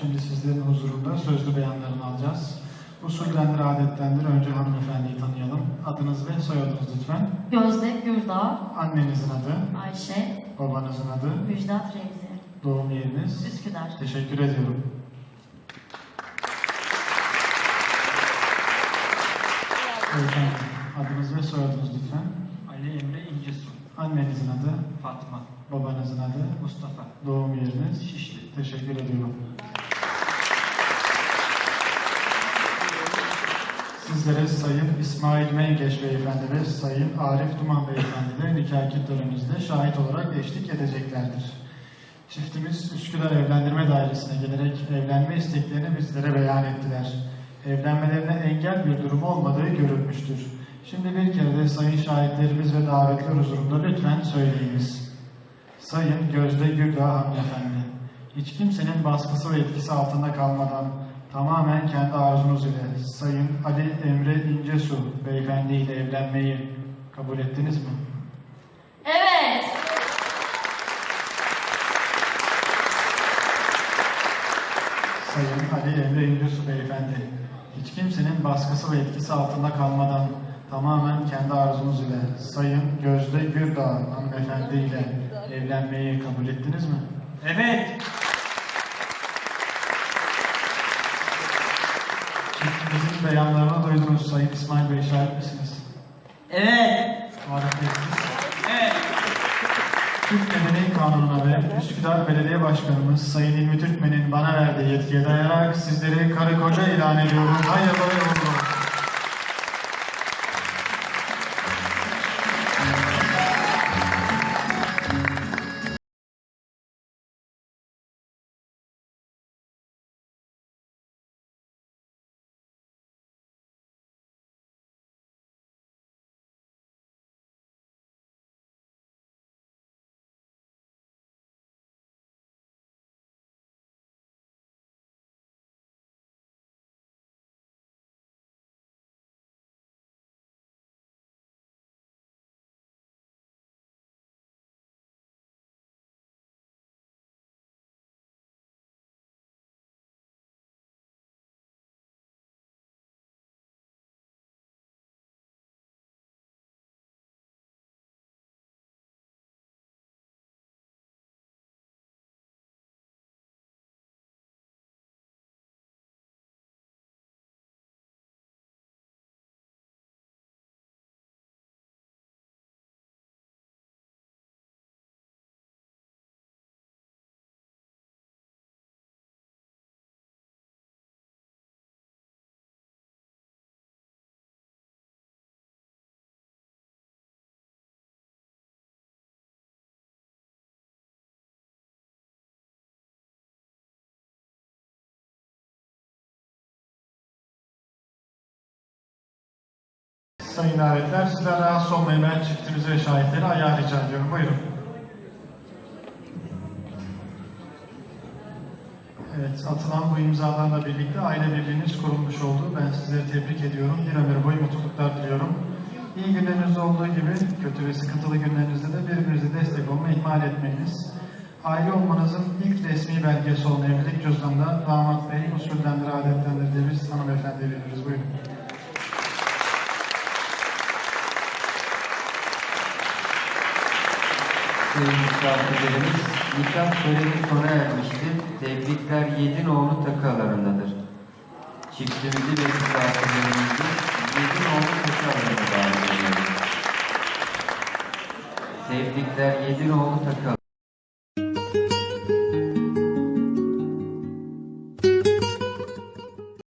Şimdi sizlerin huzurunda sözlü beyanlarını alacağız. Usullendir, adettendir. Önce hanımefendiyi tanıyalım. Adınız ve soyadınız lütfen. Gözde Gürdağ, Annenizin adı, Ayşe, babanızın adı, Müjdat Remzi, doğum yeriniz. Üsküdar. Teşekkür ediyorum. Beyefendi, adınız ve soyadınız lütfen. Ali Emre İncesu, Annenizin adı, Fatma, babanızın adı, Mustafa, doğum yeriniz. Şişli. Teşekkür ediyorum. Sizlere Sayın İsmail Mengeç Beyefendi ve Sayın Arif Duman Beyefendi de nikah törenimizde şahit olarak eşlik edeceklerdir. Çiftimiz Üsküdar Evlendirme Dairesi'ne gelerek evlenme isteklerini bizlere beyan ettiler. Evlenmelerine engel bir durum olmadığı görülmüştür. Şimdi bir kere de sayın şahitlerimiz ve davetler huzurunda lütfen söyleyiniz. Sayın Gözde Gürdağ hanımefendi, hiç kimsenin baskısı ve etkisi altında kalmadan tamamen kendi arzunuz ile Sayın Ali Emre İncesu beyefendi ile evlenmeyi kabul ettiniz mi? Evet. Sayın Ali Emre İncesu beyefendi, hiç kimsenin baskısı ve etkisi altında kalmadan tamamen kendi arzunuz ile Sayın Gözde Gürdağ hanımefendi ile evlenmeyi kabul ettiniz mi? Evet. Çiftimizin beyanlarını duydunuz Sayın İsmail Bey şahit misiniz? Evet. Evet. Türk Medeni Kanunu'na ve Üsküdar Belediye Başkanımız Sayın İlmi Türkmen'in bana verdiği yetkiye dayanarak sizleri karı koca ilan ediyorum. Hayırlı uğurlu olsun. Sayın davetler, sizden rahatsız olmayın. Ben çiftimizi ve şahitleri ayağa rica ediyorum. Buyurun. Evet, atılan bu imzalarla birlikte aile birliğiniz kurulmuş oldu. Ben sizleri tebrik ediyorum. Bir ömür boyu mutluluklar diliyorum. İyi günlerinizde olduğu gibi kötü ve sıkıntılı günlerinizde de birbirinize destek olma ihmal etmeyiniz. Aile olmanızın ilk resmi belgesi olan evlilik cüzdanında damat bey usullendir, adetlendir diye biz hanımefendi veririz. Buyurun. Sayın misafirlerimiz, nikah töreni sona ermiştir. Tebrikler yedi nolu takı alanındadır. Çiftimizi ve misafirlerimizi yedi nolu takı alanına davet ediyoruz. Sevdikler yedi nolu takı